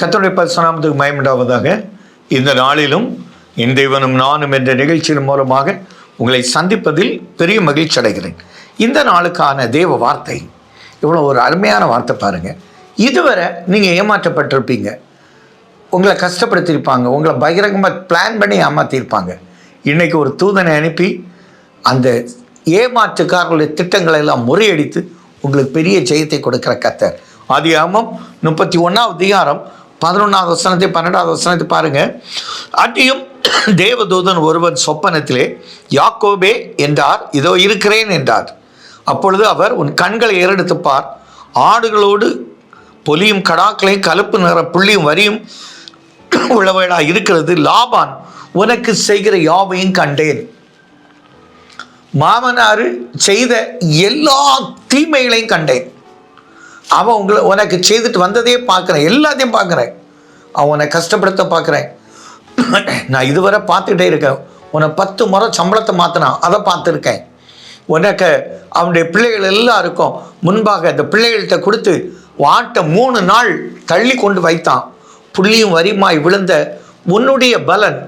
கத்தோடைய பரிசுநாமத்துக்கு மயமுண்டாவதாக இந்த நாளிலும் இந்த தெய்வனும் நானும் என்ற நிகழ்ச்சியின் மூலமாக உங்களை சந்திப்பதில் பெரிய மகிழ்ச்சி அடைகிறேன். இந்த நாளுக்கான தேவ வார்த்தை இவ்வளோ ஒரு அருமையான வார்த்தை பாருங்கள் இதுவரை நீங்கள் ஏமாற்றப்பட்டிருப்பீங்க. உங்களை கஷ்டப்படுத்தியிருப்பாங்க உங்களை பகிரங்கமாக பிளான் பண்ணி ஏமாற்றியிருப்பாங்க இன்றைக்கி ஒரு தூதனை அனுப்பி அந்த ஏமாற்றுக்காரர்களுடைய திட்டங்களை எல்லாம் முறியடித்து உங்களுக்கு பெரிய ஜெயத்தை கொடுக்குற கத்தர் ஆதி முப்பத்தி ஒன்றாவது அதிகாரம் பதினொன்றாவது வசனத்தை பன்னெண்டாவது வசனத்தை பாருங்க. அட்டியும் தேவதூதன் ஒருவன் சொப்பனத்திலே யாக்கோபே என்றார் இதோ இருக்கிறேன் என்றார். அப்பொழுது அவர் உன் கண்களை ஏறெடுத்து பார் ஆடுகளோடு பொலியும் கடாக்களையும் கலப்பு நிற புள்ளியும் வரியும் உழவழா இருக்கிறது. லாபான் உனக்கு செய்கிற யாவையும் கண்டேன். மாமனார் செய்த எல்லா தீமைகளையும் கண்டேன். அவன் உங்களை உனக்கு செய்துட்டு வந்ததையே பார்க்குறேன் எல்லாத்தையும் பார்க்குறேன். அவனை கஷ்டப்படுத்த பார்க்குறேன். நான் இதுவரை பார்த்துக்கிட்டே இருக்கேன். உன்னை பத்து முறை சம்பளத்தை மாற்றினான் அதை பார்த்துருக்கேன். உனக்கு அவனுடைய பிள்ளைகள் எல்லாருக்கும் முன்பாக அந்த பிள்ளைகள்கிட்ட கொடுத்து வாட்டை மூணு நாள் தள்ளி கொண்டு வைத்தான். புள்ளியும் வரிமாய் விழுந்த உன்னுடைய பலன்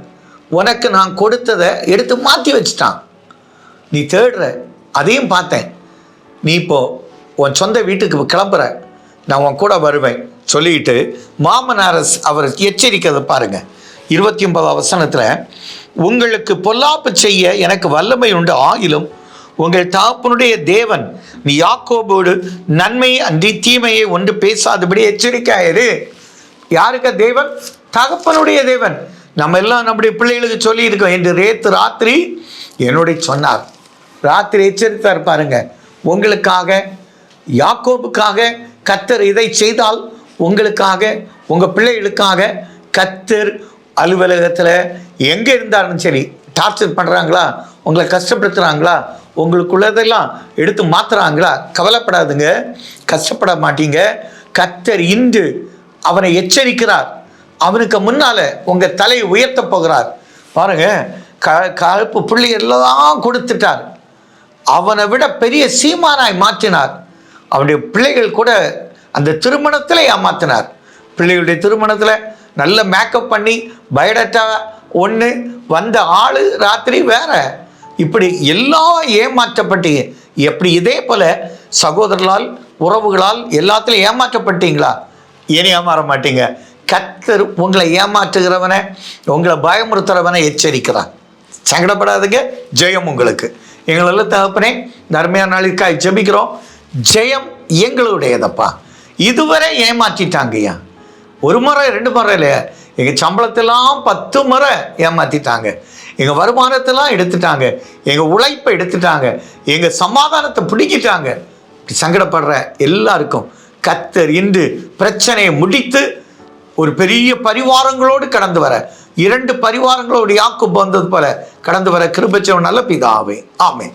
உனக்கு நான் கொடுத்ததை எடுத்து மாற்றி வச்சிட்டான். நீ தேடுற அதையும் பார்த்தேன். நீ இப்போ உன் சொந்த வீட்டுக்கு கிளம்புற. நான் உன் கூட வருவேன். சொல்லிட்டு மாமனாரஸ் அவர் எச்சரிக்கிறதை பாருங்க. இருபத்தி ஒன்பது அவசனத்தில் உங்களுக்கு பொல்லாப்பு செய்ய எனக்கு வல்லமை உண்டு. ஆகிலும் உங்கள் தாப்பனுடைய தேவன் நீ யாக்கோபோடு நன்மை அன்றி தீமையை ஒன்று பேசாதபடி எச்சரிக்கையாயிரு. யாருக்க தேவன்? தகப்பனுடைய தேவன். நம்ம எல்லாம் நம்முடைய பிள்ளைகளுக்கு சொல்லி இருக்கோம் என்று ரேத்து ராத்திரி என்னுடைய சொன்னார். ராத்திரி எச்சரித்தார் பாருங்க உங்களுக்காக யாக்கோபுக்காக கத்தர் இதை செய்தால் உங்களுக்காக உங்கள் பிள்ளைகளுக்காக கத்தர் அலுவலகத்தில் எங்கே இருந்தாலும் சரி டார்ச்சர் பண்ணுறாங்களா உங்களை கஷ்டப்படுத்துகிறாங்களா உங்களுக்குள்ளதெல்லாம் எடுத்து மாத்துறாங்களா? கவலைப்படாதுங்க. கஷ்டப்பட மாட்டீங்க. கத்தர் இன்று அவனை எச்சரிக்கிறார். அவனுக்கு முன்னால் உங்கள் தலையை உயர்த்த போகிறார். பாருங்க க கருப்பு புள்ளி எல்லாம் கொடுத்துட்டார். அவனை விட பெரிய சீமானாய் மாற்றினார். அவனுடைய பிள்ளைகள் கூட அந்த திருமணத்தில் ஏமாத்தினார். பிள்ளைகளுடைய திருமணத்தில் நல்ல மேக்கப் பண்ணி பயோடேட்டா ஒன்று வந்த ஆள் ராத்திரி வேற. இப்படி எல்லாம் ஏமாற்றப்பட்டீங்க எப்படி இதே போல சகோதரர்களால் உறவுகளால் எல்லாத்திலும் ஏமாற்றப்பட்டீங்களா? இனி ஏமாற மாட்டீங்க. கத்தர் உங்களை ஏமாற்றுகிறவனை உங்களை பயமுறுத்துறவனை எச்சரிக்கிறான் சங்கடப்படாதுங்க ஜெயம் உங்களுக்கு. எங்களெல்லாம் தகப்பனே நர்மையான நாளிற்காய் ஜெபிக்கிறோம். ஜெயம் எங்களுடையதப்பா. இதுவரை ஏமாற்றிட்டாங்கய்யா. ஒரு முறை ரெண்டு முறை இல்லையா? எங்கள் சம்பளத்தெல்லாம் பத்து முறை ஏமாற்றிட்டாங்க எங்கள் வருமானத்தெல்லாம் எடுத்துட்டாங்க. எங்கள் உழைப்பை எடுத்துட்டாங்க. எங்கள் சமாதானத்தை பிடிக்கிட்டாங்க சங்கடப்படுற எல்லாருக்கும் கத்தர் இன்று பிரச்சனையை முடித்து ஒரு பெரிய பரிவாரங்களோடு கடந்து வர இரண்டு பரிவாரங்களோடு யாக்கும் வந்தது போல கடந்து வர கிருபச்சவன் நல்ல பிதாவே. ஆமென்.